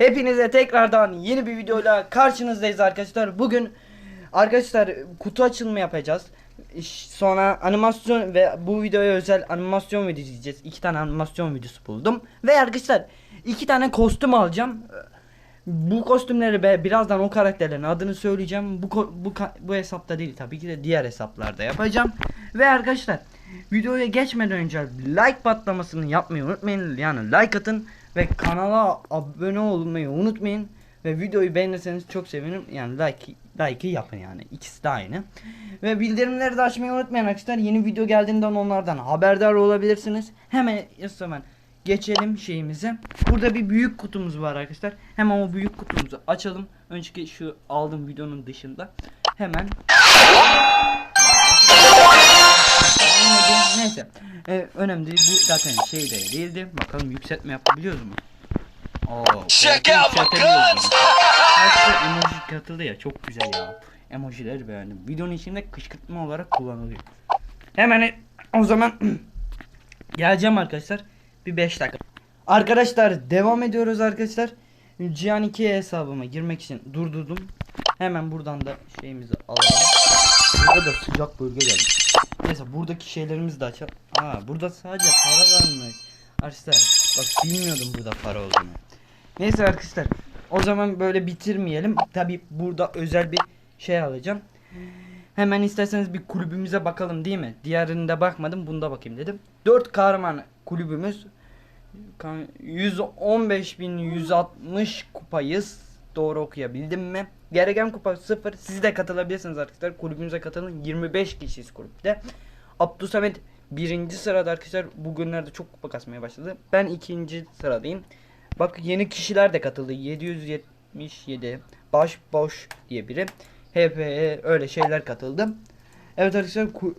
Hepinize tekrardan yeni bir videoyla karşınızdayız arkadaşlar. Bugün arkadaşlar kutu açılımı yapacağız. Sonra animasyon ve bu videoya özel animasyon videosu izleyeceğiz. İki tane animasyon videosu buldum. Ve arkadaşlar iki tane kostüm alacağım. Bu kostümleri be birazdan o karakterlerin adını söyleyeceğim. Bu bu bu hesapta değil tabii ki de diğer hesaplarda yapacağım. Ve arkadaşlar videoya geçmeden önce like patlamasını yapmayı unutmayın. Yani like atın ve kanala abone olmayı unutmayın. Ve videoyu beğenirseniz çok sevinirim. Yani like like'ı yapın yani. İkisi de aynı. Ve bildirimleri de açmayı unutmayın arkadaşlar. Yeni video geldiğinden onlardan haberdar olabilirsiniz. Hemen hemen geçelim şeyimize. Burada bir büyük kutumuz var arkadaşlar. Hemen o büyük kutumuzu açalım. Önceki şu aldığım videonun dışında. Hemen Neyse. Ee, önemli değil. Bu zaten şey de değildi. Bakalım yükseltme yapabiliyoruz mu? Oo, Check out my guns! emoji katıldı ya çok güzel ya. Emojileri beğendim. Videonun içinde kışkırtma olarak kullanılıyor. Hemen o zaman geleceğim arkadaşlar. Bir 5 dakika. Arkadaşlar devam ediyoruz arkadaşlar. Cihan 2 hesabıma girmek için durdurdum. Hemen buradan da şeyimizi alalım. Burada da sıcak bölge geldi. Neyse buradaki şeylerimizi de açalım. Aa burada sadece para varmış. Arkadaşlar bak bilmiyordum burada para olduğunu. Neyse arkadaşlar o zaman böyle bitirmeyelim. Tabi burada özel bir şey alacağım. Hemen isterseniz bir kulübümüze bakalım değil mi? Diğerinde bakmadım bunda bakayım dedim. 4 kahraman kulübümüz. Kan- 115.160 kupayız. Doğru okuyabildim mi? Gereken kupa 0. Siz de katılabilirsiniz arkadaşlar. Kulübümüze katılın. 25 kişiyiz kulüpte. Abdülsamet birinci sırada arkadaşlar. Bugünlerde çok kupa kasmaya başladı. Ben ikinci sıradayım. Bak yeni kişiler de katıldı. 777 baş boş diye biri. HPE öyle şeyler katıldı. Evet arkadaşlar ku-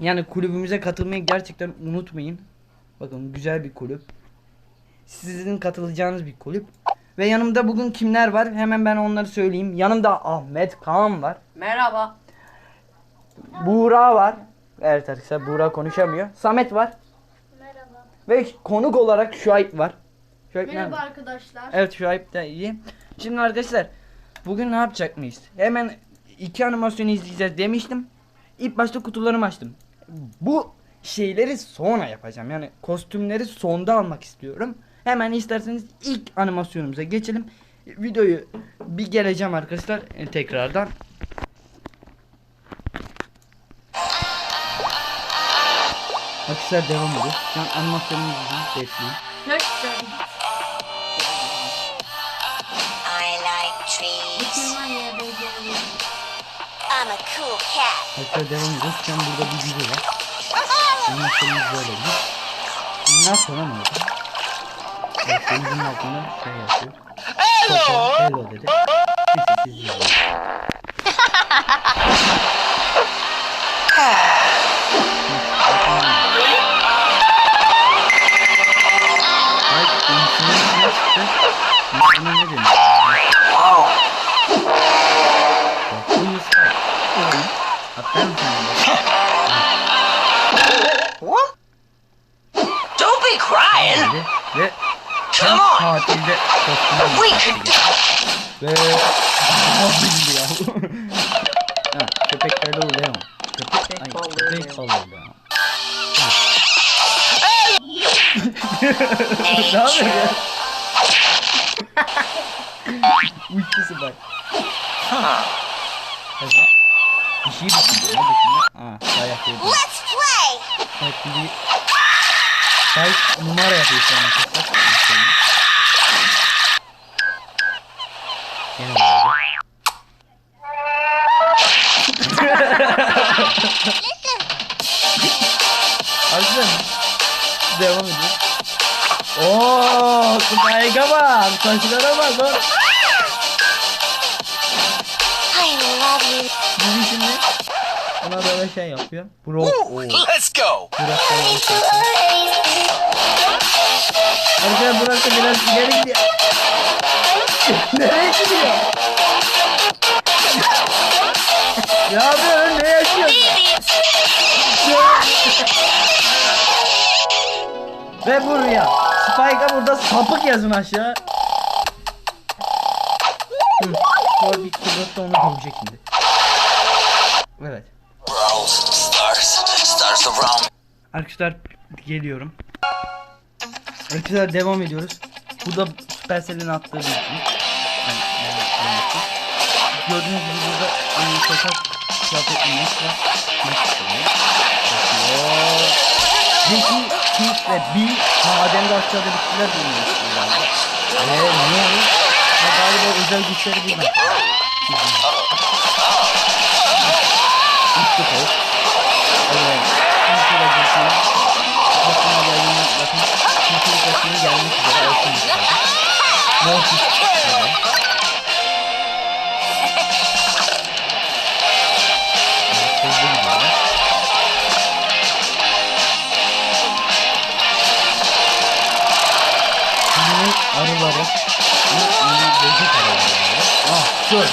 yani kulübümüze katılmayı gerçekten unutmayın. Bakın güzel bir kulüp. Sizin katılacağınız bir kulüp. Ve yanımda bugün kimler var? Hemen ben onları söyleyeyim. Yanımda Ahmet Kaan var. Merhaba. Buğra var. Evet arkadaşlar Buğra konuşamıyor. Samet var. Merhaba. Ve konuk olarak Şuayb var. Şuayb Merhaba nerede? arkadaşlar. Evet Şuayb da iyi. Şimdi arkadaşlar bugün ne yapacak mıyız? Hemen iki animasyonu izleyeceğiz demiştim. İlk başta kutularımı açtım. Bu şeyleri sonra yapacağım. Yani kostümleri sonda almak istiyorum. Hemen isterseniz ilk animasyonumuza geçelim. Videoyu bir geleceğim arkadaşlar e, tekrardan. Arkadaşlar devam ediyor. Şu an animasyonumuzu bekleyin. Hoş geldin. I like trees. Kim var ya böyle? I'm a cool cat. Arkadaşlar devam ediyoruz. Şu an burada bir video var. Animasyonumuz böyle. Bundan sonra ne oldu? Evet, denizin altında şey yapıyor. Hello! Hello dedi. Neyse siz izleyin. Ay, insanın içine çıktı. İnsana ne demiş? On! tatilde kostümü We giymişti. can Ve bildi ya. ha, köpek balığı Leon. Köpek, ay, balığı köpek Leon. balığı Leon. ne yapıyor ya? Uçtusu bak. Evet. Bir şey düşündü. Ne düşündü? Aa, dayak yedi. Let's play. Evet bir Sahip numara yapıyor şu an Spike'a bak saçlara bak lan. I love you. Bizi şimdi ona böyle şey yapıyor. Bro. Let's go! Burak. Arkadaşlar Burak da biraz ileri gidiyor. Nereye gidiyor? ne yapıyorsun? Ne yaşıyorsun? Ve buraya. Spike'a burada sapık yazın aşağı. Hı. Sonra bir Subrot da onu dövecek şimdi. Evet. Arkadaşlar geliyorum. Arkadaşlar devam ediyoruz. Bu da Supercell'in attığı bir şey. Gördüğünüz gibi burada hani sokak kıyafetli Max var. Max çıkıyor. Bakıyor. Ve Bill madende aşağıda bittiler diye Ve ne oldu? Ha, galiba özel güçleri buradan. Üstü koy. Evet. Şimdi şöyle geçelim. Bakın geldiğini bakın. Şimdi bakın gelmek üzere istedim. Mortis. Evet, arıları. Böcek arıları. Ah, sür.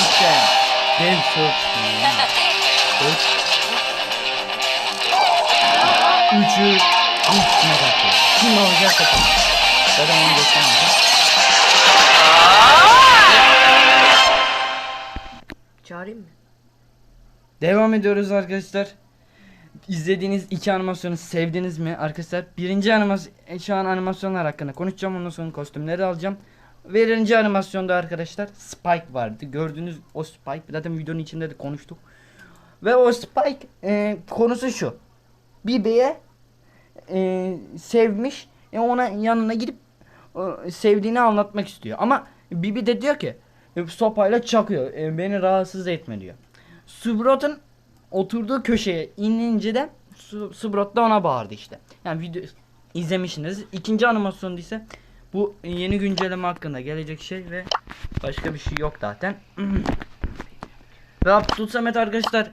İşte. Dev sür. Dört. Üçü üstüne kaçıyor. Kim alacak bakalım. Zaten onu göstermeyeceğim. Çağırayım mı? Devam ediyoruz arkadaşlar. İzlediğiniz iki animasyonu sevdiniz mi arkadaşlar? Birinci animasyon şu an animasyonlar hakkında konuşacağım. Ondan sonra kostümleri alacağım. Birinci animasyonda arkadaşlar Spike vardı. Gördüğünüz o Spike. Zaten videonun içinde de konuştuk. Ve o Spike e, konusu şu. Bibi'ye e, sevmiş. E, ona yanına gidip e, sevdiğini anlatmak istiyor. Ama Bibi de diyor ki e, sopayla çakıyor. E, beni rahatsız etme diyor. Subrot'un oturduğu köşeye inince de Su- Subrot da ona bağırdı işte. Yani video izlemişsiniz. İkinci animasyonda ise bu yeni güncelleme hakkında gelecek şey ve başka bir şey yok zaten. ve Abdul Samet arkadaşlar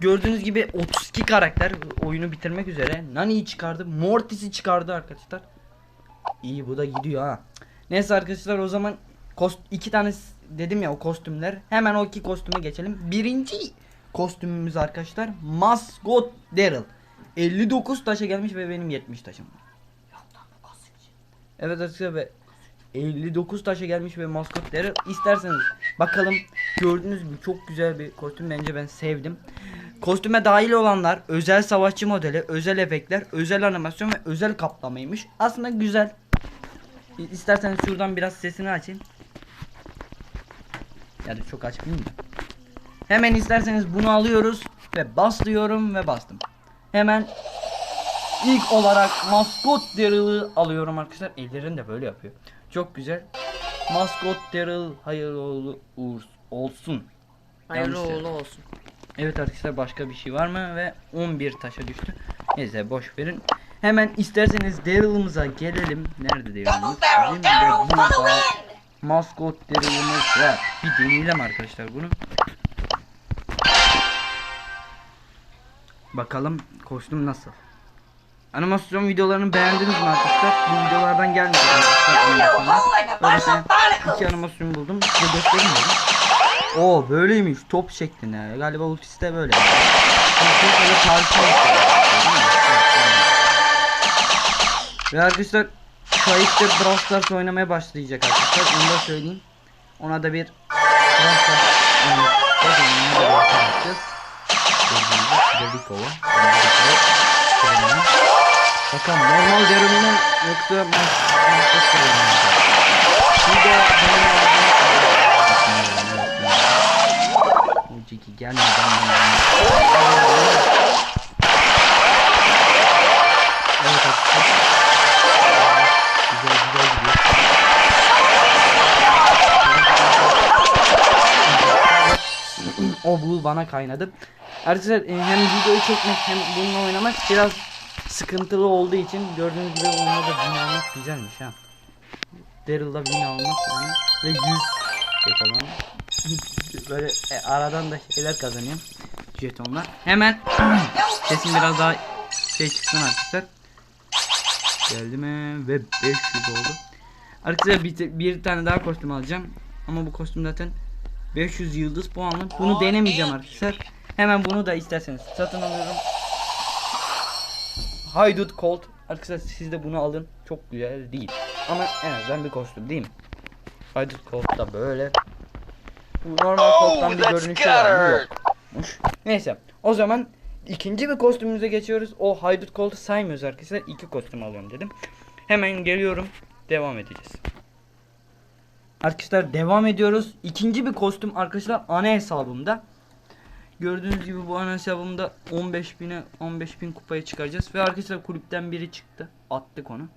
gördüğünüz gibi 32 karakter oyunu bitirmek üzere. Nani'yi çıkardı. Mortis'i çıkardı arkadaşlar. İyi bu da gidiyor ha. Neyse arkadaşlar o zaman kost iki tane dedim ya o kostümler. Hemen o iki kostüme geçelim. Birinci kostümümüz arkadaşlar Mascot Daryl. 59 taşa gelmiş ve benim 70 taşım var. Evet arkadaşlar ve 59 taşa gelmiş ve maskot Daryl isterseniz bakalım gördüğünüz gibi çok güzel bir kostüm bence ben sevdim. Kostüme dahil olanlar özel savaşçı modeli, özel efektler, özel animasyon ve özel kaplamaymış. Aslında güzel. İsterseniz şuradan biraz sesini açayım. Ya da çok açmayayım da. Hemen isterseniz bunu alıyoruz ve baslıyorum ve bastım. Hemen ilk olarak maskot Daryl'ı alıyorum arkadaşlar. Ellerini de böyle yapıyor. Çok güzel. Maskot Daryl hayırlı uğur olsun. Hayırlı uğurlu olsun. Evet arkadaşlar başka bir şey var mı? Ve 11 taşa düştü. Neyse boş verin. Hemen isterseniz Daryl'ımıza gelelim. Nerede Daryl'ımız? De burada maskot Daryl'ımız var. Bir deneyelim arkadaşlar bunu. Bakalım kostüm nasıl? Animasyon videolarını beğendiniz mi arkadaşlar? Bu videolardan gelmedi arkadaşlar iki animasyon buldum. Size göstereyim dedim. Oo böyleymiş top şeklinde. Galiba ultisi de böyle. Ve arkadaşlar Kayıt da Brawl Stars oynamaya başlayacak arkadaşlar. Onu da söyleyeyim. Ona da bir Brawl Stars oynayacağız. Ova. Bakalım normal derununun yoksa Master Server'ın Bir de benim Bu ciki gelmeden Evet arkadaşlar. Güzel güzel gidiyor. o bu bana kaynadı. Arkadaşlar e, hem videoyu çekmek hem bununla oynamak biraz sıkıntılı olduğu için gördüğünüz gibi oyunda da win almak güzelmiş ha. Daryl'da win almak yani ve 100 şey. Böyle e, aradan da şeyler kazanıyorum. Jetonlar. Hemen sesim biraz daha şey çıksın arkadaşlar. Geldi mi? Ve 500 oldu. Arkadaşlar bir, bir tane daha kostüm alacağım. Ama bu kostüm zaten 500 yıldız puanlı. Bunu denemeyeceğim arkadaşlar. Hemen bunu da isterseniz satın alıyorum. Haydut Colt. Arkadaşlar siz de bunu alın. Çok güzel değil. Ama en azından bir kostüm değil mi? Haydut Colt da böyle. Bu normal Oh, kottan bir görünüşü var mı? Yokmuş. Neyse o zaman ikinci bir kostümümüze geçiyoruz. O haydut koltu saymıyoruz arkadaşlar. İki kostüm alıyorum dedim. Hemen geliyorum. Devam edeceğiz. Arkadaşlar devam ediyoruz. İkinci bir kostüm arkadaşlar ana hesabımda. Gördüğünüz gibi bu ana hesabımda 15 bine 15 bin kupaya çıkaracağız. Ve arkadaşlar kulüpten biri çıktı. Attık onu.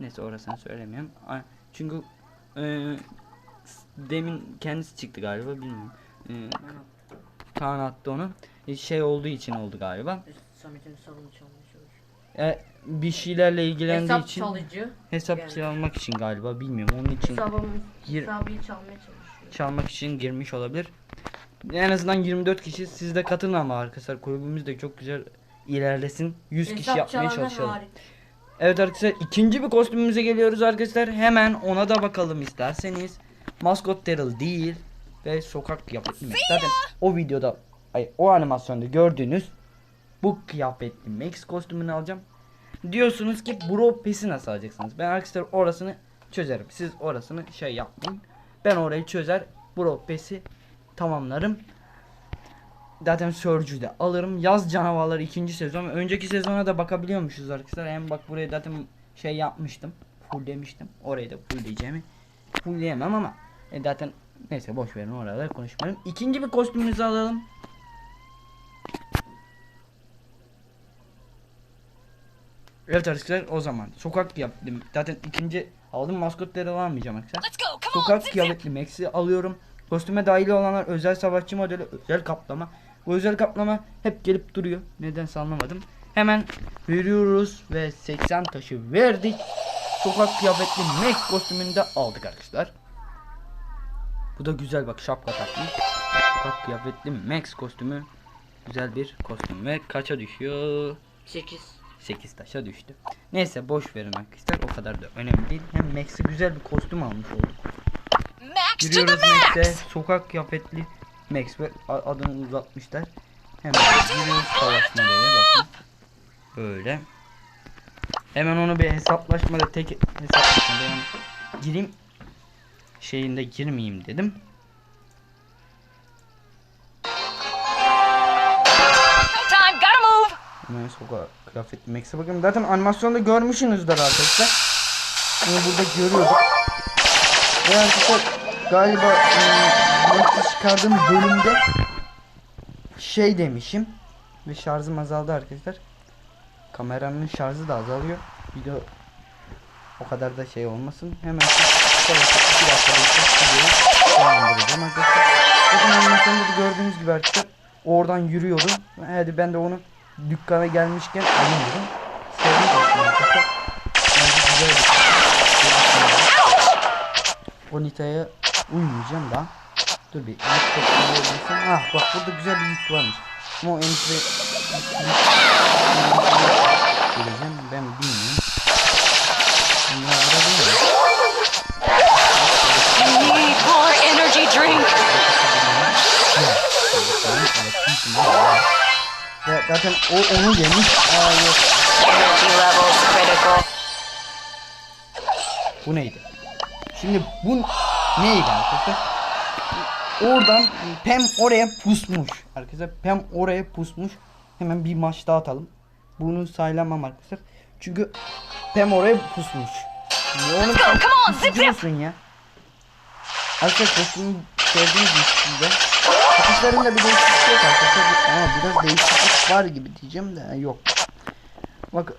Neyse orasını söylemiyorum. Çünkü e, demin kendisi çıktı galiba bilmiyorum. E, Kaan attı onu. E, şey olduğu için oldu galiba. Samet'in çalmaya. E, bir şeylerle ilgilendiği Hesap için çalıcı. hesap Yani. çalmak için galiba bilmiyorum. Onun için Hesabımı, Gir- hesabı çalmaya çalışıyor. çalmak için girmiş olabilir. En azından 24 kişi siz de katılın ama arkadaşlar kulübümüz de çok güzel ilerlesin. 100 kişi yapmaya çalışalım. hariç. Evet arkadaşlar ikinci bir kostümümüze geliyoruz arkadaşlar. Hemen ona da bakalım isterseniz. Maskot Daryl değil ve sokak Max. Zaten o videoda ay, o animasyonda gördüğünüz bu kıyafetli Max kostümünü alacağım. Diyorsunuz ki Bro Pass'i nasıl alacaksınız? Ben arkadaşlar orasını çözerim. Siz orasını şey yapmayın. Ben orayı çözer Bro Pass'i tamamlarım. Zaten Surge'ü de alırım. Yaz canavarları ikinci sezon. Önceki sezona da bakabiliyormuşuz arkadaşlar. Hem bak buraya zaten şey yapmıştım. Full demiştim. Orayı da full diyeceğimi. Full diyemem ama e zaten neyse boş verin orada konuşmayalım. İkinci bir kostümümüzü alalım. Evet arkadaşlar o zaman sokak yaptım. Zaten ikinci aldım maskotları almayacağım arkadaşlar. Sokak kıyafetli Max'i alıyorum. Kostüme dahil olanlar özel savaşçı modeli özel kaplama. Bu özel kaplama hep gelip duruyor. Nedense anlamadım. Hemen veriyoruz ve 80 taşı verdik. Sokak kıyafetli Max kostümünü de aldık arkadaşlar. Bu da güzel bak şapka takmış. Sokak kıyafetli Max kostümü güzel bir kostüm ve kaça düşüyor? 8. 8 taşa düştü. Neyse boş verin arkadaşlar o kadar da önemli değil. Hem Max'e güzel bir kostüm almış olduk. Max. Max'e sokak kıyafetli Max ve adını uzatmışlar. Hemen giriyoruz savaş modeli bakın. Böyle. Hemen onu bir hesaplaşmada tek hesaplaşmada yani gireyim şeyinde girmeyeyim dedim. Hemen sokak kıyafetli Max'e bakın. Zaten animasyonda görmüşsünüzdür arkadaşlar. Bunu burada görüyorduk. Ve arkadaşlar galiba ıı, Max'i çıkardığım bölümde şey demişim. Ve şarjım azaldı arkadaşlar. Kameranın şarjı da azalıyor. Video o kadar da şey olmasın. Hemen şu savaşı 2 dakikada videoyu sonlandıracağım arkadaşlar. Bakın animasyonda da gördüğünüz gibi arkadaşlar oradan yürüyordum. Hadi ben de onu dükkana gelmişken alayım dedim. Sevdim arkadaşlar. Bence uymayacağım daha. Dur bir. Ah bak burada güzel bir yük varmış. Ama o Nita'ya Geleceğim ben bilmiyorum. Bunlar arada değil mi? Need more energy drink. Ya zaten o onu yemiş. Aa yok. Energy levels critical. Bu neydi? Şimdi bu neydi arkadaşlar? Oradan Pem oraya pusmuş. Arkadaşlar Pem oraya pusmuş. Hemen bir maç daha atalım. Bunu saylamam arkadaşlar. Çünkü Pem oraya pusmuş. Niye onu pusuyorsun ya? Arkadaşlar kostümü sevdiğiniz gibi size. Atışlarında bir değişiklik yok arkadaşlar. Ama biraz değişiklik var gibi diyeceğim de yok. Bak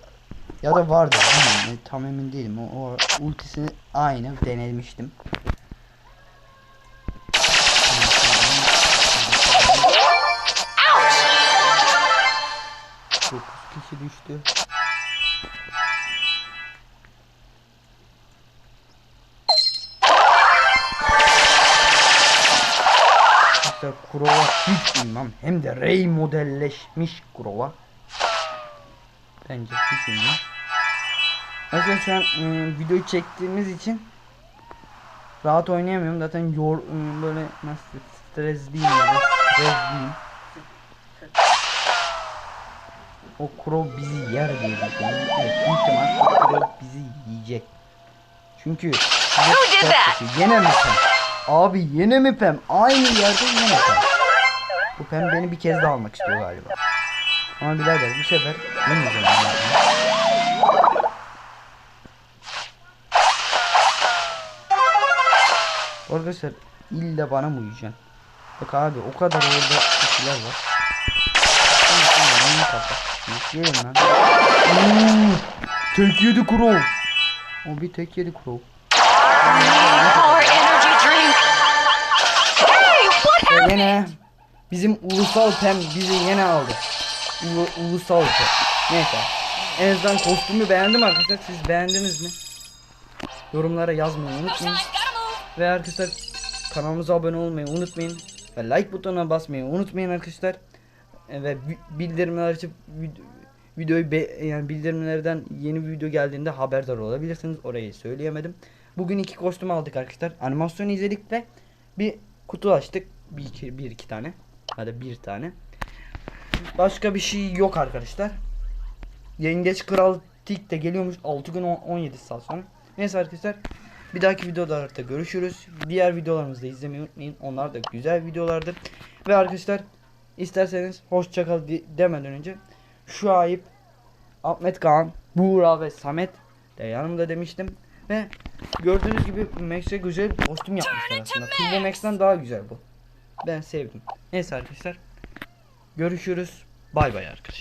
ya da vardı bilmiyorum e, tam emin değilim o, o ultisini aynı denemiştim. Kişi düştü. Arkadaşlar Kurova hiç bilmem. Hem de Rey modelleşmiş Kurova. Bence hiç bilmem. Arkadaşlar şu an ıı, videoyu çektiğimiz için rahat oynayamıyorum. Zaten yor, ıı, böyle nasıl stresliyim ya da. O Crow bizi yer diye düşünüyorum. Evet büyük ihtimal o Crow bizi yiyecek. Çünkü did that? yenemezsen Abi yine mi pem? Aynı yerde yine pem. Bu pem beni bir kez daha almak istiyor galiba. Ama birader bu sefer yemeyeceğim. Arkadaşlar illa bana mı uyuyacaksın? Bak abi o kadar orada kişiler var. Şimdi şimdi Yükleyelim lan. Oo, tek yedi crow. O bir tek yedi crow. Ve yine bizim ulusal pem bizi yine aldı. Ulu- ulusal pem. Neyse. En azından kostümü beğendim arkadaşlar. Siz beğendiniz mi? Yorumlara yazmayı unutmayın. Ve arkadaşlar kanalımıza abone olmayı unutmayın. Ve like butonuna basmayı unutmayın arkadaşlar. Ve bi- bildirimler açıp vid- videoyu be- yani bildirimlerden yeni bir video geldiğinde haberdar olabilirsiniz. Orayı söyleyemedim. Bugün iki kostüm aldık arkadaşlar. Animasyon izledik ve bir kutu açtık. Bir iki, bir iki tane. Hadi bir tane. Başka bir şey yok arkadaşlar. Yengeç Kral Tik de geliyormuş 6 gün on- 17 saat sonra. Neyse arkadaşlar. Bir dahaki videolarda görüşürüz. Diğer videolarımızı da izlemeyi unutmayın. Onlar da güzel videolardır. Ve arkadaşlar isterseniz hoşçakal di- demeden önce şu ayıp Ahmet Kaan, Buğra ve Samet de yanımda demiştim. Ve gördüğünüz gibi Max'e güzel bir kostüm yapmışlar aslında. Turbo Max'ten daha güzel bu. Ben sevdim. Neyse arkadaşlar. Görüşürüz. Bay bay arkadaşlar.